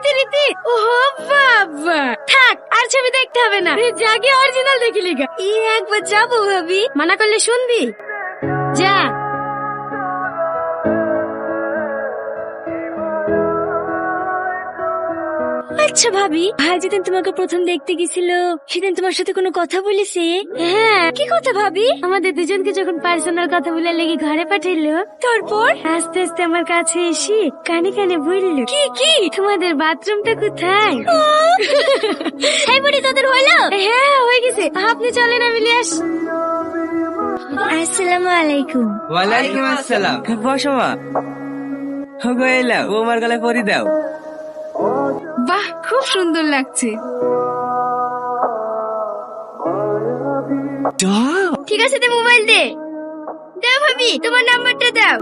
রীতি রীতি? বাবা। থাক, আর ছবি দেখতে হবে না। জাগে অরিজিনাল দেখি লিগা। ই একবার যাব, ভাবি। মানা করলে শুনবি? যা। আচ্ছা ভাবি। ভাই যেদিন তোমাকে প্রথম দেখতে গেছিল, সেদিন তোমার সাথে কোনো কথা বলেছে? হ্যাঁ। কি কথা ভাবি। আমাদের দুজনকে যখন পার্সোনাল কথা বলে লেগে ঘরে পাঠাইলো তারপর আস্তে আস্তে আমার কাছে এসে কানে কানে বলল কি কি? তোমাদের বাথরুমটা কোথায়? এই বুড়ি তোদের হইল? হ্যাঁ হয়ে গেছে। আপনি চলেন আমি নিয়ে আস আসসালামু আলাইকুম। ওয়ালাইকুম আসসালাম। বসো মা। গো এলাও। বৌমার গলায় পরি দাও। বাহ খুব সুন্দর লাগছে। ঠিক আছে দে মোবাইল দে। দাও ভাবি তোমার নাম্বারটা দাও।